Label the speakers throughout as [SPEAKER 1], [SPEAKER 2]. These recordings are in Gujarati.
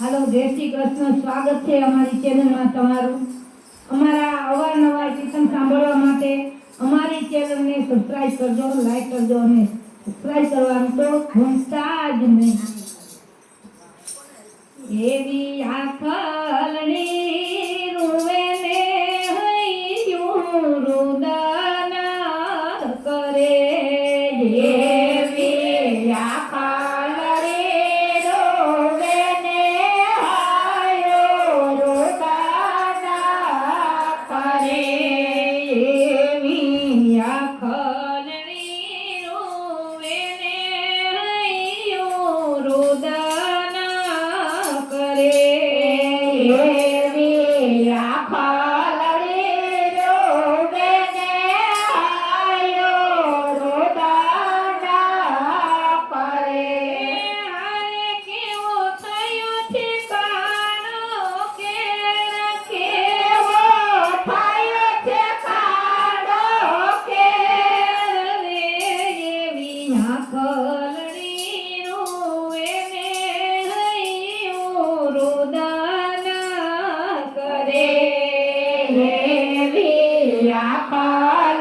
[SPEAKER 1] હાલો, જય શ્રી કૃષ્ણ. સ્વાગત છે અમારી ચેનલમાં તમારું. અમારા અવારનવાર કીર્તન સાંભળવા માટે અમારી ચેનલને સબસ્ક્રાઇબ કરજો લાઈક કરજો અને સબસ્ક્રાઇબ કરવાનું તો ભૂલતા જ નહીં. એવી આખલણી ವ್ಯಾಪಾರ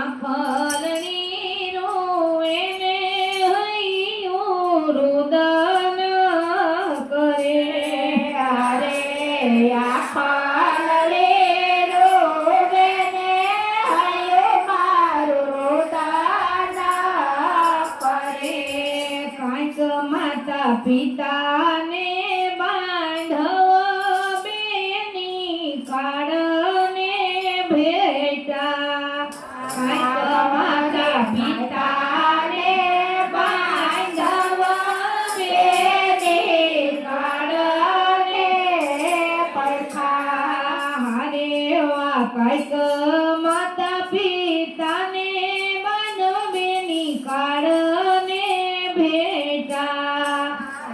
[SPEAKER 1] কাফল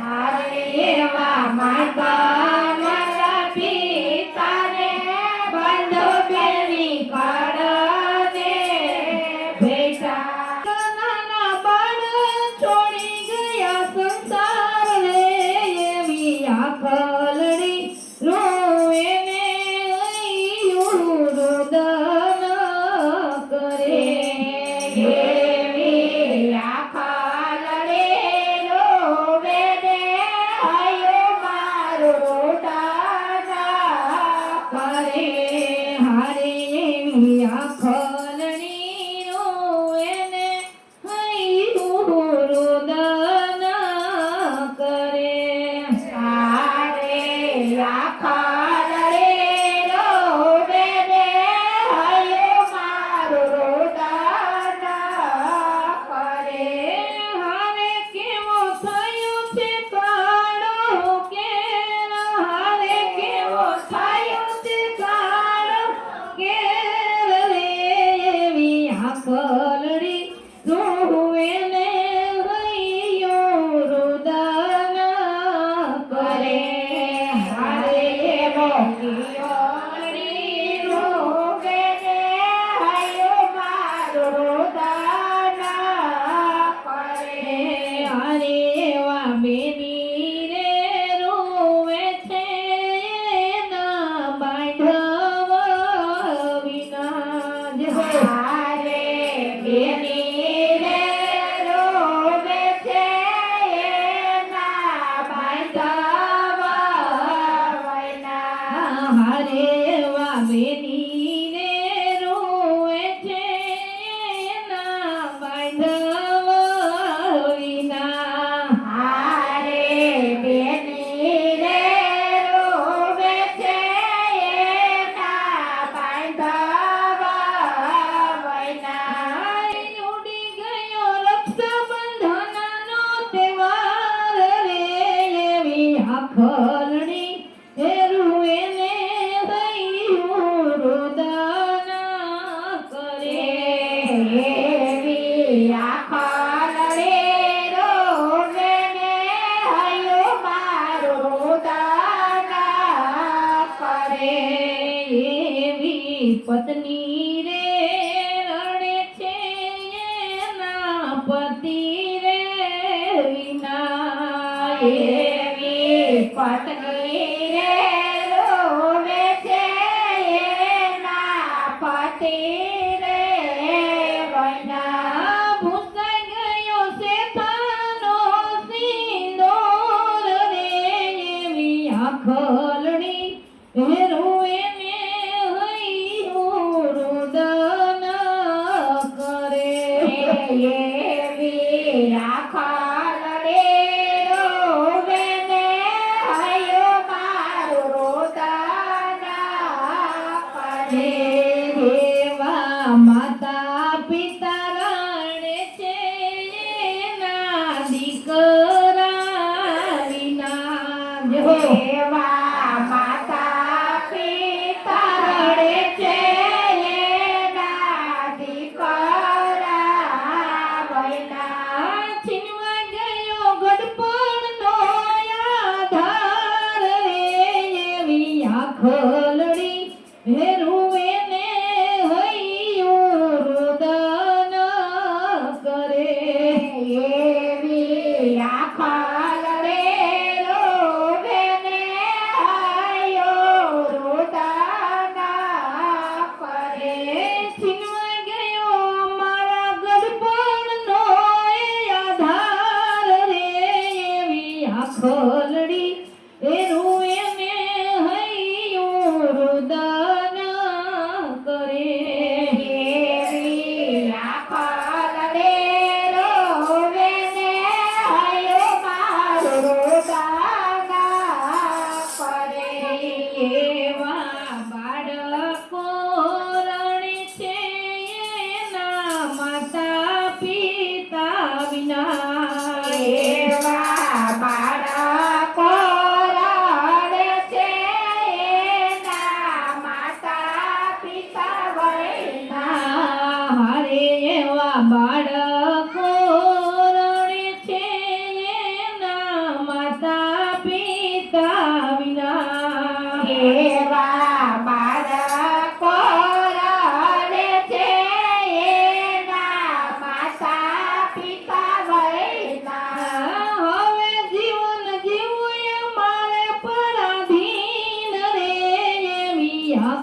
[SPEAKER 1] હારે એવા માતા પત્ની રે રોવે છે એના પતિ રે વૈના ગયો છે તાનો સિંદોર રે એવી આખલણી રો હો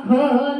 [SPEAKER 1] Uh-huh.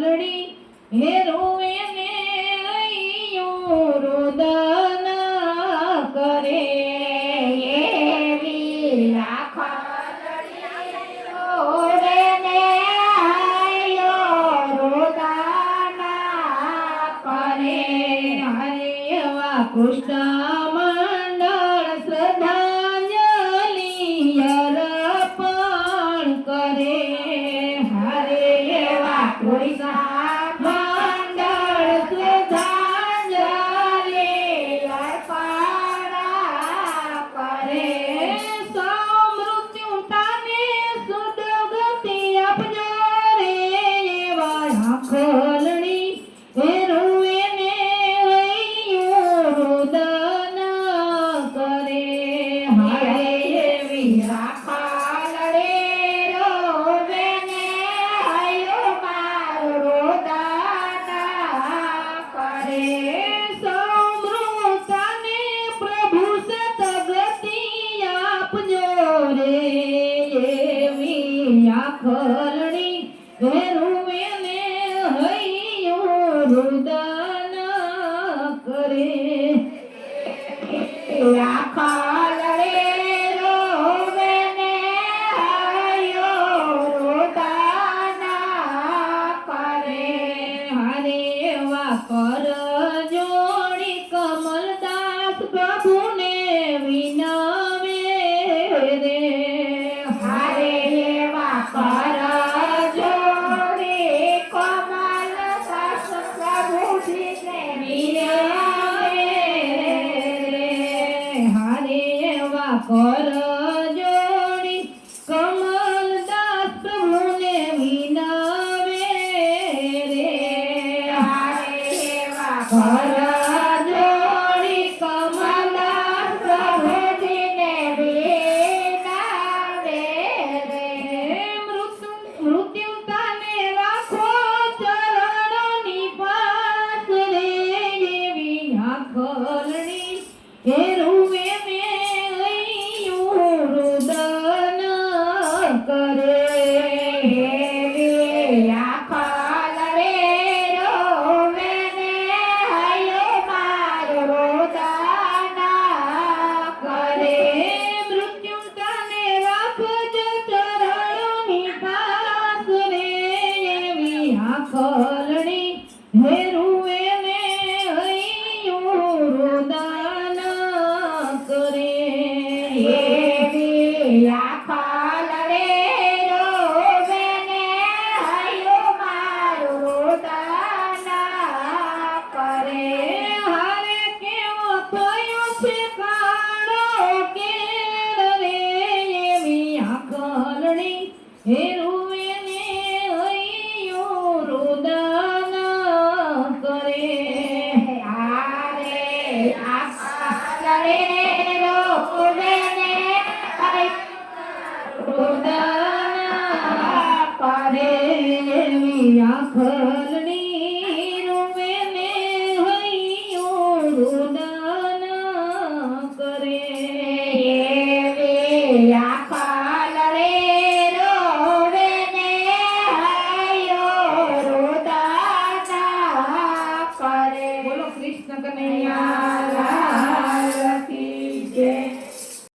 [SPEAKER 1] એવી